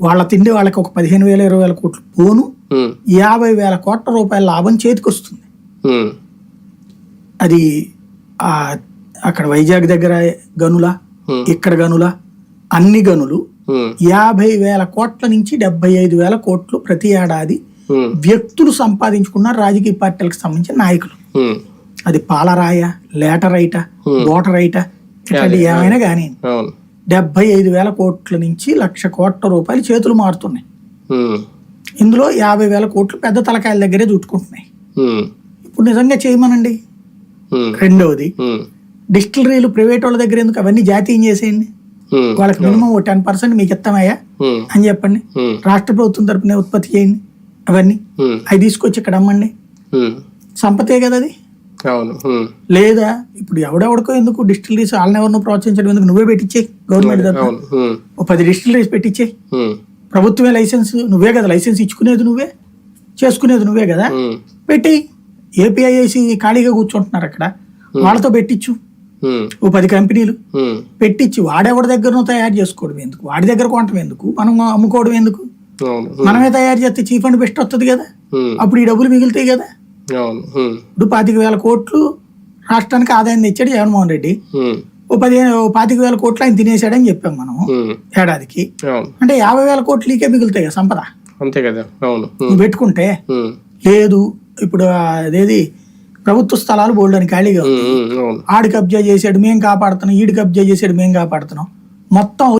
వాళ్ళ తిండి వాళ్ళకి ఒక పదిహేను వేల ఇరవై వేల కోట్లు పోను. యాభై వేల కోట్ల రూపాయల లాభం చేతికి వస్తుంది. ఉమ్, అది అక్కడ వైజాగ్ దగ్గర గనుల. ఇక్కడ గనుల అన్ని గనులు యాభై వేల కోట్ల నుంచి డెబ్బై ఐదు వేల కోట్లు ప్రతి ఏడాది వ్యక్తులు సంపాదించుకున్నారు రాజకీయ పార్టీలకు సంబంధించిన నాయకులు. అది పాలరాయ లేటరైట. ఓటరైట ఇట్లాంటి ఏమైనా కానీ డెబ్బై ఐదు వేల కోట్ల నుంచి లక్ష కోట్ల రూపాయలు చేతులు మారుతున్నాయి. ఇందులో యాభై వేల కోట్లు పెద్ద తలకాయల దగ్గరే చుట్టుకుంటున్నాయి. ఇప్పుడు నిజంగా చేయమనండి. రెండవది డిస్టిలరీలు ప్రైవేట్ వాళ్ళ దగ్గర ఎందుకు అవన్నీ జాతీయం చేసేయండి? వాళ్ళకి మినిమం ఓ టెన్ పర్సెంట్ మీకు ఇస్తామయ్యా? అని చెప్పండి. రాష్ట్ర ప్రభుత్వం తరపునే ఉత్పత్తి చేయండి. అవన్నీ. అవి తీసుకొచ్చి ఇక్కడ అమ్మండి. సంపతే కదా అది అవును. లేదా ఇప్పుడు ఎవడెవడికో ఎందుకు డిస్టిలరీస్ వాళ్ళని ఎవరినో ప్రోత్సహించడం ఎందుకు? నువ్వే పెట్టించేయి గవర్నమెంట్ ఓ పది డిస్టిలరీస్ పెట్టించేయి ఉమ్, ప్రభుత్వమే లైసెన్స్ నువ్వే కదా లైసెన్స్ ఇచ్చుకునేది నువ్వే? చేసుకునేది నువ్వే కదా? పెట్టి ఏపీఐఐసి ఖాళీగా కూర్చుంటున్నారు అక్కడ. వాళ్ళతో పెట్టించు ఓ పది కంపెనీలు. పెట్టించి వాడెవడి దగ్గర తయారు చేసుకోవడం ఎందుకు? వాడి దగ్గర కొనటం ఎందుకు? మనం అమ్ముకోవడం ఎందుకు? మనమే తయారు చేస్తే చీఫ్ అండ్ బెస్ట్ వస్తుంది కదా? అప్పుడు ఈ డబ్బులు మిగులుతాయి కదా? ఇప్పుడు పాతిక వేల కోట్లు రాష్ట్రానికి ఆదాయం తెచ్చాడు జగన్మోహన్ రెడ్డి. ఓ పదిహేను ఓ పాతిక వేల కోట్లు ఆయన తినేసాడని చెప్పాం మనం ఏడాదికి. అంటే యాభై వేల కోట్లు నీకే మిగులుతాయి కదా సంపద? అంతే కదా. అవును. నువ్వు పెట్టుకుంటే లేదు ఇప్పుడు అదేది ప్రభుత్వ స్థలాలు బోల్డ్ అని ఖాళీగా ఆడి కబ్జా చేసాడు మేం కాపాడుతున్నాం ఈడు కబ్జా చేసాడు మేం కాపాడుతున్నాం. మొత్తం